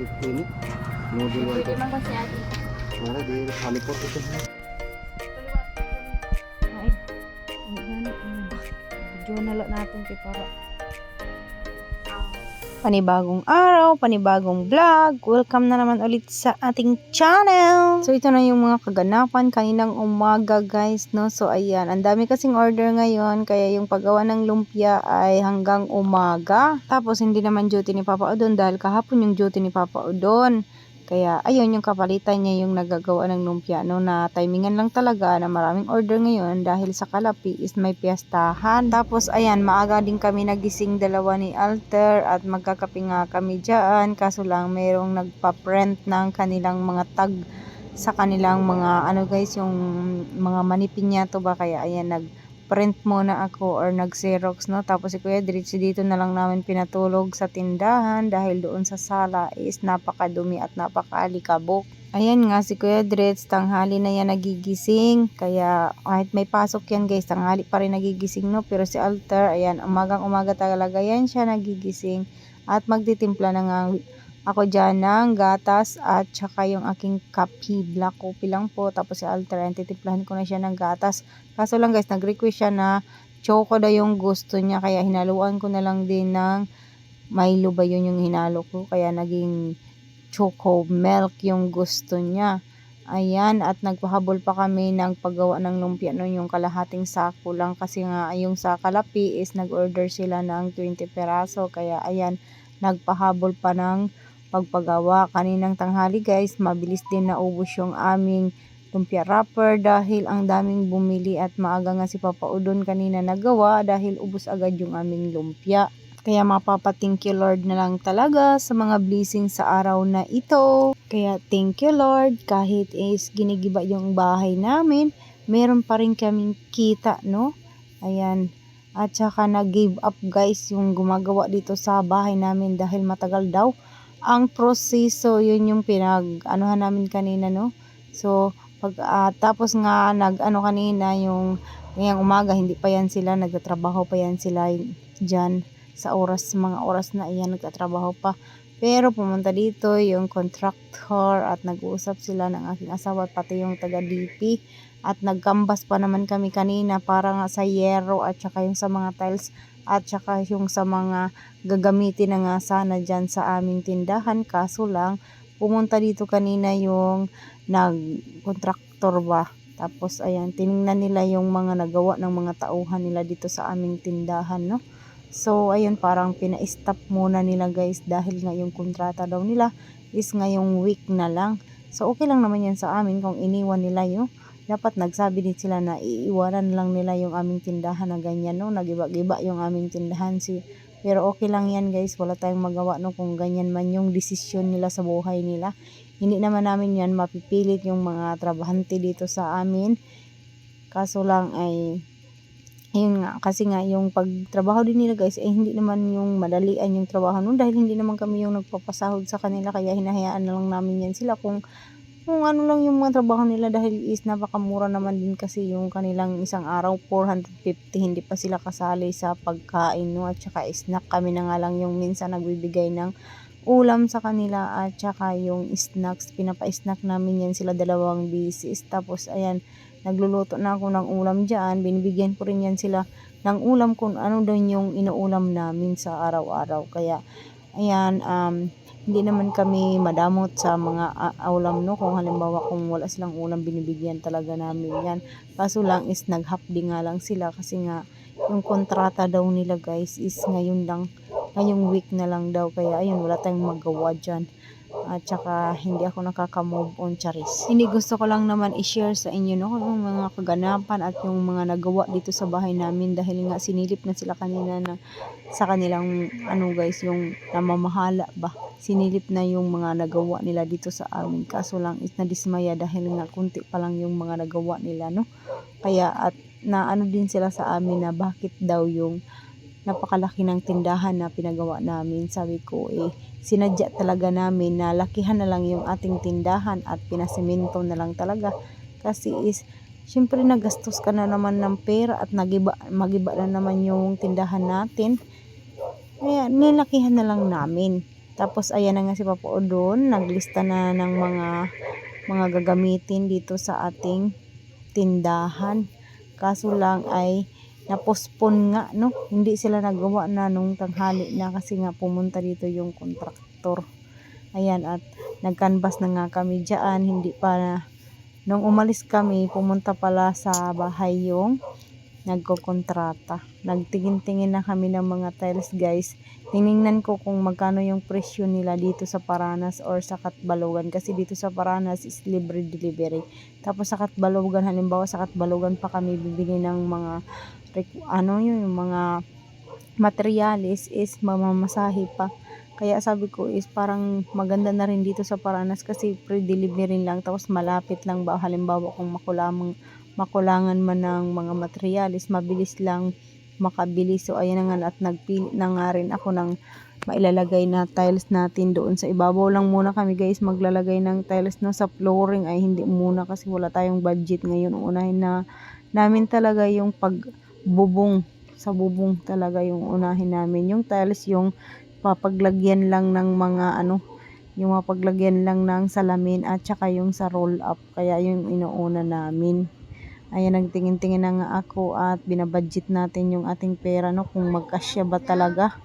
Ini. Model one Pwede to. man kasi ate. Wala, di halipot ito. Ay. Video na lang natin kay para panibagong araw, panibagong vlog. Welcome na naman ulit sa ating channel. So, ito na yung mga kaganapan kaninang umaga, guys, no? So, ayan. Ang dami kasing order ngayon, kaya yung paggawa ng lumpia ay hanggang umaga. Tapos, hindi naman duty ni Papa Udon dahil kahapon yung duty ni Papa Udon. Kaya, ayun, yung kapalitan niya yung nagagawa ng lumpia, no, na timingan lang talaga na maraming order ngayon dahil sa Kalapi is may piyestahan. Tapos, ayan, maaga din kami nagising dalawa ni Alter at magkakape nga kami dyan. Kaso lang, mayroong nagpa-print ng kanilang mga tag sa kanilang mga, ano guys, yung mga manipin niya to ba, kaya ayan, nag print muna ako or nag-xerox, no? Tapos si Kuya Dritz dito na lang namin pinatulog sa tindahan dahil doon sa sala is napakadumi at napakaalikabok. Ayan nga si Kuya Dritz, tanghali na yan nagigising. Kaya kahit may pasok yan guys, tanghali pa rin nagigising, no? Pero si Alter, ayan, umagang umaga talaga yan siya nagigising. At magtitimpla na nga ako dyan ng gatas at saka yung aking kape, black coffee lang po. Tapos si Alter, ayan, titimplahan ko na siya ng gatas. Kaso lang guys, nag-request siya na choco daw yung gusto niya. Kaya hinaluan ko na lang din ng Milo ba yun yung hinalo ko. Kaya naging choco milk yung gusto niya. Ayan, at nagpahabol pa kami ng paggawa ng lumpia nun yung kalahating sako lang kasi nga yung sa kalapi is nag-order sila ng 20 peraso. Kaya ayan, nagpahabol pa ng pagpagawa. Kaninang tanghali guys, mabilis din naubos yung aming lumpia wrapper dahil ang daming bumili at maaga nga si Papa Udon kanina nagawa dahil ubos agad yung aming lumpia. Kaya mapapa thank you Lord na lang talaga sa mga blessing sa araw na ito. Kaya thank you Lord kahit is ginigiba yung bahay namin, meron pa rin kaming kita no. Ayan. At saka nag-give up guys yung gumagawa dito sa bahay namin dahil matagal daw ang proseso. Yun yung pinag anuhan namin kanina no. So pag ah, tapos nga nag ano kanina yung ngayong umaga hindi pa yan sila nagtatrabaho pa yan sila diyan sa oras mga oras na iyan nagtatrabaho pa pero pumunta dito yung contractor at nag-uusap sila ng aking asawa at pati yung taga DP at nagkambas pa naman kami kanina para nga sa yero at saka yung sa mga tiles at saka yung sa mga gagamitin na nga sana dyan sa aming tindahan kaso lang pumunta dito kanina yung nag-contractor ba. Tapos ayan, tiningnan nila yung mga nagawa ng mga tauhan nila dito sa aming tindahan, no? So, ayun, parang pina-stop muna nila guys dahil nga yung kontrata daw nila is ngayong week na lang. So, okay lang naman yan sa amin kung iniwan nila yung dapat nagsabi din sila na iiwanan lang nila yung aming tindahan na ganyan, no? Nagiba-giba yung aming tindahan si pero okay lang yan guys, wala tayong magawa no kung ganyan man yung desisyon nila sa buhay nila. Hindi naman namin yan mapipilit yung mga trabahante dito sa amin. Kaso lang ay ayun nga, kasi nga yung pagtrabaho din nila guys, eh hindi naman yung madalian yung trabaho nun dahil hindi naman kami yung nagpapasahod sa kanila kaya hinahayaan na lang namin yan sila kung kung ano lang yung mga trabaho nila dahil is napakamura naman din kasi yung kanilang isang araw 450 hindi pa sila kasali sa pagkain no? At saka snack. Kami na nga lang yung minsan nagbibigay ng ulam sa kanila at saka yung snacks. Pinapa-snack namin yan sila dalawang bisis. Tapos ayan nagluluto na ako ng ulam dyan. Binibigyan ko rin yan sila ng ulam kung ano daw yung inuulam namin sa araw-araw. Kaya ayan um, hindi naman kami madamot sa mga uh, no? Kung halimbawa kung wala silang ulam binibigyan talaga namin yan. Kaso lang is naghapdi nga lang sila kasi nga yung kontrata daw nila guys is ngayon lang ngayong week na lang daw. Kaya ayun wala tayong magawa dyan at saka hindi ako nakaka-move on charis. Hindi gusto ko lang naman i-share sa inyo no yung mga kaganapan at yung mga nagawa dito sa bahay namin dahil nga sinilip na sila kanina na sa kanilang ano guys yung namamahala ba. Sinilip na yung mga nagawa nila dito sa amin. Kaso lang is nadismaya dahil nga kunti pa lang yung mga nagawa nila no. Kaya at na ano din sila sa amin na bakit daw yung napakalaki ng tindahan na pinagawa namin. Sabi ko eh, sinadya talaga namin na lakihan na lang yung ating tindahan at pinasemento na lang talaga. Kasi is, syempre nagastos ka na naman ng pera at nagiba, magiba na naman yung tindahan natin. Kaya nilakihan na lang namin. Tapos ayan na nga si Papa Odon, naglista na ng mga mga gagamitin dito sa ating tindahan. Kaso lang ay napospon nga no, hindi sila nagawa na nung tanghali na kasi nga pumunta dito yung kontraktor. Ayan at nagkanbas na nga kami diyan, hindi pa na nung umalis kami, pumunta pala sa bahay yung nagkokontrata. Nagtingin-tingin na kami ng mga tiles guys. Tiningnan ko kung magkano yung presyo nila dito sa Paranas or sa Katbalogan. Kasi dito sa Paranas is libre delivery. Tapos sa Katbalogan, halimbawa sa Katbalogan pa kami bibili ng mga ano yun, yung mga materialis is mamamasahe pa. Kaya sabi ko is parang maganda na rin dito sa Paranas kasi pre-delivery lang tapos malapit lang ba? Halimbawa kung makulamang makulangan man ng mga materialis mabilis lang makabili. So ayan na nga at nagpili na nga rin ako ng mailalagay na tiles natin doon sa ibabaw lang muna kami guys. Maglalagay ng tiles no sa flooring. Ay hindi muna kasi wala tayong budget ngayon. Unahin na namin talaga yung pagbubong sa bubong talaga yung unahin namin. Yung tiles yung papaglagyan lang ng mga ano yung mapaglagyan lang ng salamin at saka yung sa roll up kaya yung inuuna namin. Ayan nagtingin-tingin na nga ako at binabudget natin yung ating pera no? Kung magkasya ba talaga